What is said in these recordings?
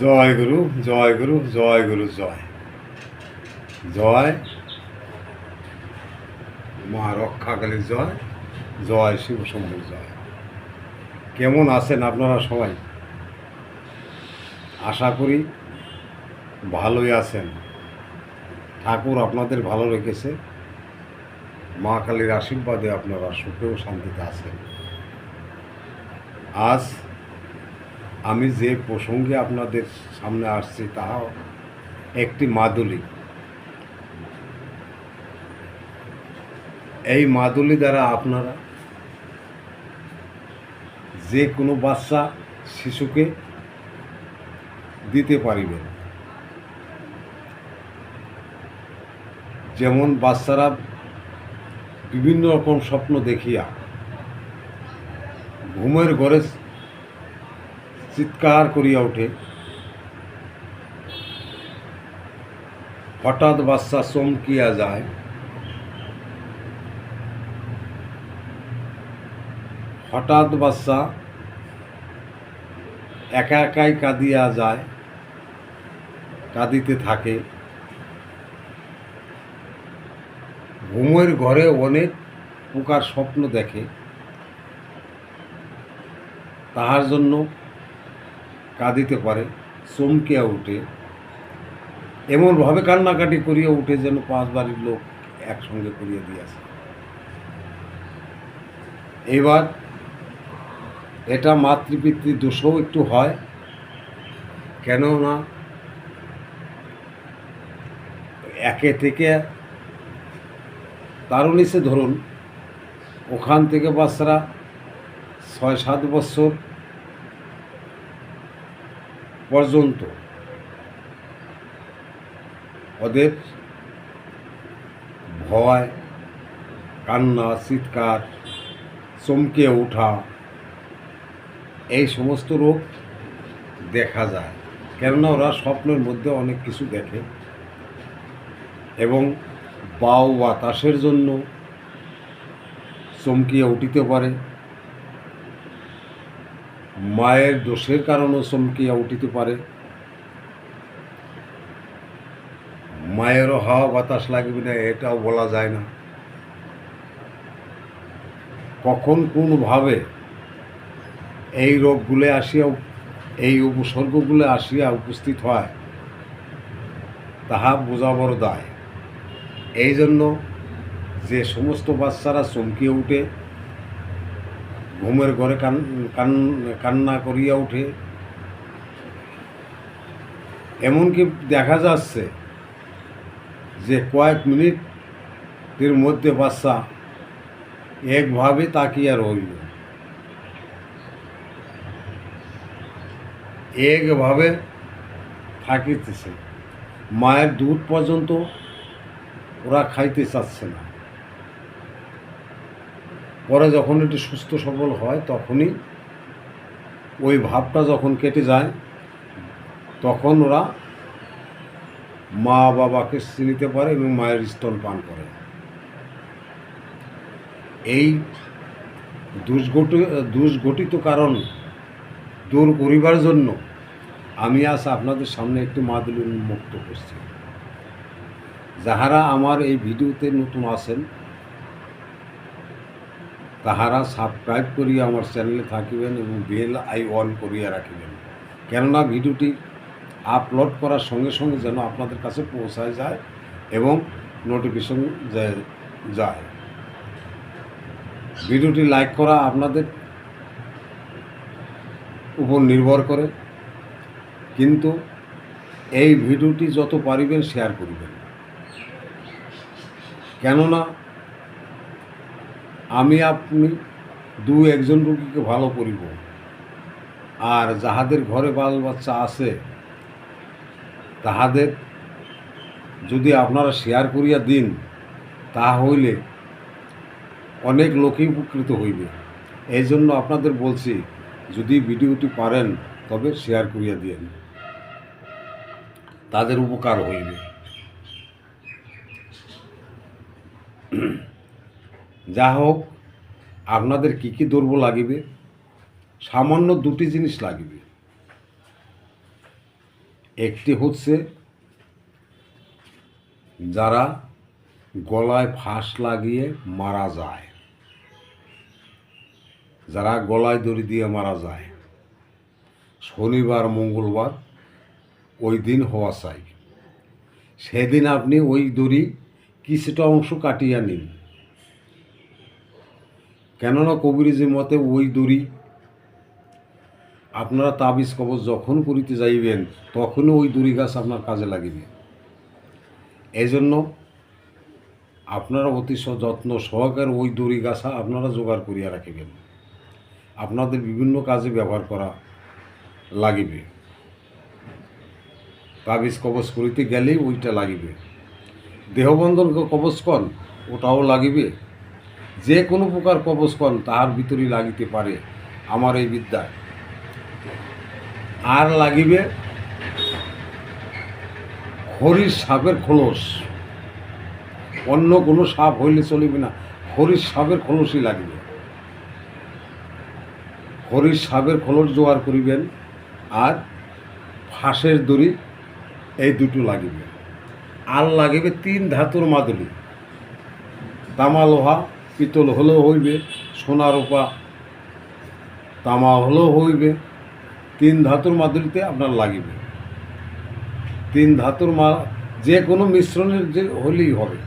জয় গুরু জয় গুরু জয় গুরু, জয়। জয়। মা রক্ষাকালীর জয় জয় শিব শম্ভুর জয়। কেমন আছেন আপনারা সবাই? আশা করি ভালোই আছেন। ঠাকুর আপনাদের ভালো রেখেছে। মা কালীর আশীর্বাদে আপনারা সুখেও শান্তিতে আছেন। আজ আমি যে প্রসঙ্গে আপনাদের সামনে আসছি তা একটি মাদুলি। এই মাদুলি দ্বারা আপনারা যে কোনো বাচ্চা, শিশুকে দিতে পারিবেন। যেমন বাচ্চারা বিভিন্ন রকম স্বপ্ন দেখিয়া, ঘুমের ঘরে চিৎকার করিয়া ওঠে হঠাৎ বাচ্চা চমকিয়া যায়। হঠাৎ বাচ্চা একা একাই কাঁদিয়া যায়, কাঁদিতে থাকে। ঘুমের ঘরে অনেক প্রকার স্বপ্ন দেখে। তাহার জন্য কাঁদিতে পারে, চমকিয়া উঠে। এমনভাবে কান্নাকাটি করিয়া উঠে যেন পাঁচ বাড়ির লোক একসঙ্গে করিয়া দিয়েছে। এবার এটা মাতৃপিতৃ দোষও একটু হয়, কেননা একে থেকে তারও নিচে ধরুন, ওখান থেকে বাচ্চারা ছয় সাত বছর পর্যন্ত। ওদের ভয়, কান্না, চিৎকার, চমকে ওঠা, এই সমস্ত রোগ দেখা যায়। কেননা ওরা স্বপ্নের মধ্যে অনেক কিছু দেখে এবং বাউ বাতাসের জন্য চমকিয়ে উঠিতে পারে। মায়ের দোষের কারণেও চমকিয়া উঠিতে পারে। মায়েরও হাওয়া বাতাস লাগবে না, এটাও বলা যায় না। কখন কোনভাবে এই রোগগুলো আসিয়া এই উপসর্গগুলো আসিয়া উপস্থিত হয়, তাহা বোঝা বড় দায়। এই জন্য যে সমস্ত বাচ্চারা চমকিয়ে উঠে ঘুমের ঘরে কান কান, কান্না করিয়া উঠে। এমনকি দেখা যাচ্ছে যে কয়েক মিনিটের মধ্যে বাচ্চা একভাবে তাকিয়া রইল। একভাবে থাকিতেছে। মায়ের দুধ পর্যন্ত ওরা খাইতে চাচ্ছে না। পরে যখন এটি সুস্থ সবল হয়, তখনই ওই ভাবটা যখন কেটে যায়, তখন ওরা মা বাবাকে চিনিতে পারে এবং মায়ের স্তন পান করে। এই দুষ্ঘট দুষ্ঘটিত কারণ দূর করিবার জন্য আমি আজ আপনাদের সামনে একটি মাদুলি উন্মুক্ত করছি। যাহারা আমার এই ভিডিওতে নতুন আছেন তাহারা সাবস্ক্রাইব করিয়া আমার চ্যানেলে থাকিবেন এবং বেল আই অন করিয়া রাখিবেন। কেননা ভিডিওটি আপলোড করার সঙ্গে সঙ্গে যেন আপনাদের কাছে পৌঁছায় যায় এবং নোটিফিকেশন যায়। ভিডিওটি লাইক করা আপনাদের উপর নির্ভর করে। কিন্তু এই ভিডিওটি যত পারিবেন শেয়ার করিবেন। কেননা আমি, আপনি দু একজন রুগীকে ভালো করিব। আর যাহাদের ঘরে বাল বাচ্চা আছে, তাহাদের যদি আপনারা শেয়ার করিয়া দিন তাহা হইলে অনেক লোকই উপকৃত হইবে। এই জন্য আপনাদের বলছি, যদি ভিডিওটি পারেন, তবে শেয়ার করিয়া দিয়েন। তাদের উপকার হইবে। যা হোক, আপনাদের কি কি দ্রব্য লাগিবে? সামান্য দুটি জিনিস লাগিবে। একটি হচ্ছে, যারা গলায় ফাঁস লাগিয়ে মারা যায়। যারা গলায় দড়ি দিয়ে মারা যায়। শনিবার, মঙ্গলবার, ওই দিন হওয়া চাই। সেদিন আপনি ওই দড়ি কিছুটা অংশ কাটিয়ে নিন। কেননা কবিরাজের মতে ওই দড়ি আপনারা তাবিজ কবজ যখন করিতে যাইবেন, তখনই ওই দড়ি গাছ আপনার কাজে লাগিবে। এই জন্য আপনারা অতি যত্ন সহকারে ওই দড়ি গাছা আপনারা জোগাড় করিয়া রাখিবেন। আপনাদের বিভিন্ন কাজে ব্যবহার করা লাগিবে। তাবিজ কবচ করিতে গেলেই ওইটা লাগিবে। দেহবন্ধন কবচ কন ওটাও লাগিবে। যে কোনো প্রকার কবচ কন তাহার ভিতরেই লাগিতে পারে আমার এই বিদ্যা। আর লাগিবে হরির সাপের খোলস। অন্য কোনো সাপ হইলে চলিবে না, হরির সাপের খোলসই লাগিবে। হরির সাপের খোলস জোগাড় করিবেন আর ফাঁসের দড়ি এই দুটো লাগিবে। আর লাগিবে তিন ধাতুর মাদুলি তামা লোহা পিতল হলেও হইবে সোনা রূপা তামা হলেও হইবে, তিন ধাতুর মাদুলিতে আপনার লাগিবে। তিন ধাতুর মা, যে কোনো মিশ্রণের যে হলেই হবে।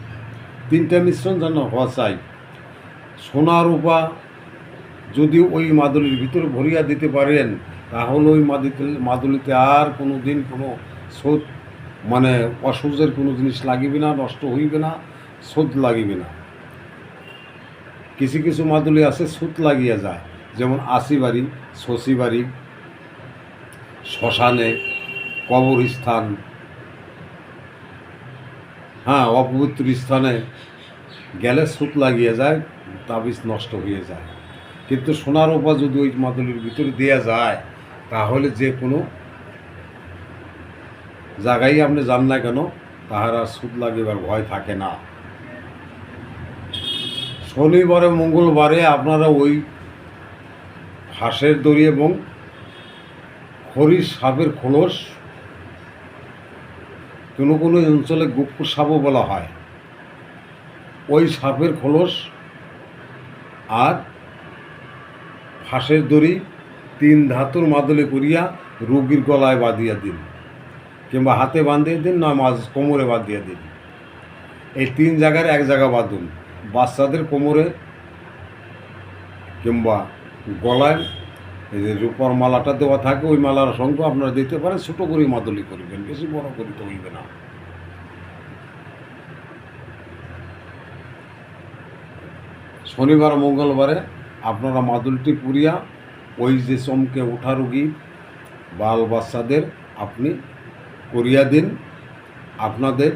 তিনটা মিশ্রণ যেন হওয়া চাই। সোনা রূপা যদি ওই মাদুলির ভিতরে ভরিয়া দিতে পারেন, তাহলে ওই মাদুলিতে মাদুলিতে আর কোনো দিন কোনো স্রোত মানে অসহ্যের কোনো জিনিস লাগিবে না, নষ্ট হইবে না স্রোত লাগিবে না। কিছু কিছু মাদুলি আছে, সুত লাগিয়া যায়। যেমন আশি বাড়ি, শশী বাড়ি, শ্মশানে, কবরস্থান। হ্যাঁ অপবিত্র স্থানে গেলে সুত লাগিয়ে যায়, তাবিজ নষ্ট হয়ে যায়। কিন্তু সোনার উপা যদি ওই মাদুলির ভিতরে দেওয়া যায়, তাহলে যে কোনো জায়গায় আপনি যান না কেন, তাহার আর সুদ লাগিবার ভয় থাকে না। শনিবারে, মঙ্গলবারে আপনারা ওই হাঁসের দড়ি এবং হরির সাপের খোলস কোনো কোনো অঞ্চলে গুপ্ত সাপও বলা হয়। ওই সাপের খোলস আর ফাঁসের দড়ি তিন ধাতুর মাদলে করিয়া রোগীর গলায় বাঁধিয়া দিন, কিংবা হাতে বাঁধিয়ে দিন না মাঝ কোমরে বাঁধিয়ে দিন। এই তিন জায়গার এক জায়গা বাঁধুন। বাচ্চাদের কোমরে কিংবা গলায় এই যে রূপার মালাটা দেওয়া থাকে, ওই মালার সঙ্গে আপনারা দিতে পারেন, ছোটো করে মাদুলি করবেন, বেশি বড় করিতে হইবে না। শনিবার, মঙ্গলবারে আপনারা মাদুলটি পুরিয়া ওই যে চমকে ওঠা রুগী, বাল বাচ্চাদের আপনি করিয়া দিন। আপনাদের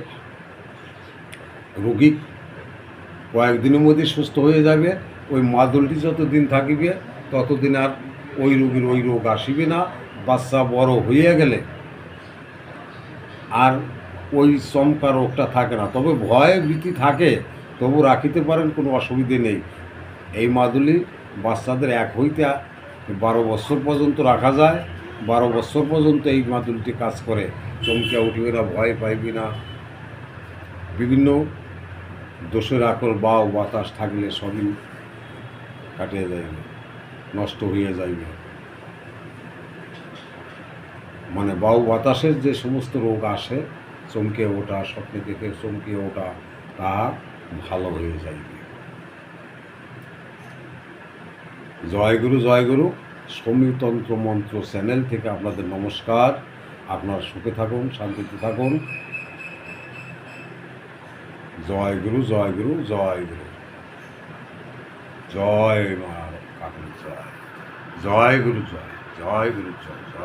রোগী কয়েকদিনের মধ্যে সুস্থ হয়ে যাবে। ওই মাদুলটি যতদিন থাকিবে, ততদিন আর ওই রোগীর ওই রোগ আসিবে না। বাচ্চা বড় হয়ে গেলে আর ওই চমকা রোগটা থাকে না। তবে ভয় ভীতি থাকে, তবু রাখিতে পারেন, কোনো অসুবিধে নেই। এই মাদুলি বাচ্চাদের এক হইতে বারো বছর পর্যন্ত রাখা যায়। বারো বছর পর্যন্ত এই মাদুলটি কাজ করে। চমকে উঠবে না, ভয় পাইবে না। বিভিন্ন দোষের আকল বাও বাতাস থাকলে সবই কাটিয়ে যাইবে নষ্ট হয়ে যাইবে মানে বাউ বাতাসের যে সমস্ত রোগ আসে, চমকে ওঠা, স্বপ্নে দেখে চমকে ওঠা, তা ভালো হয়ে যাইবে জয়গুরু জয়গুরু সমীতন্ত্র মন্ত্র চ্যানেল থেকে আপনাদের নমস্কার। আপনারা সুখে থাকুন, শান্তিতে থাকুন। জয় গুরু জয় গুরু জয় গুরু জয় মা কাকুর জয় জয় গুরু জয় জয় গুরু জয় জয়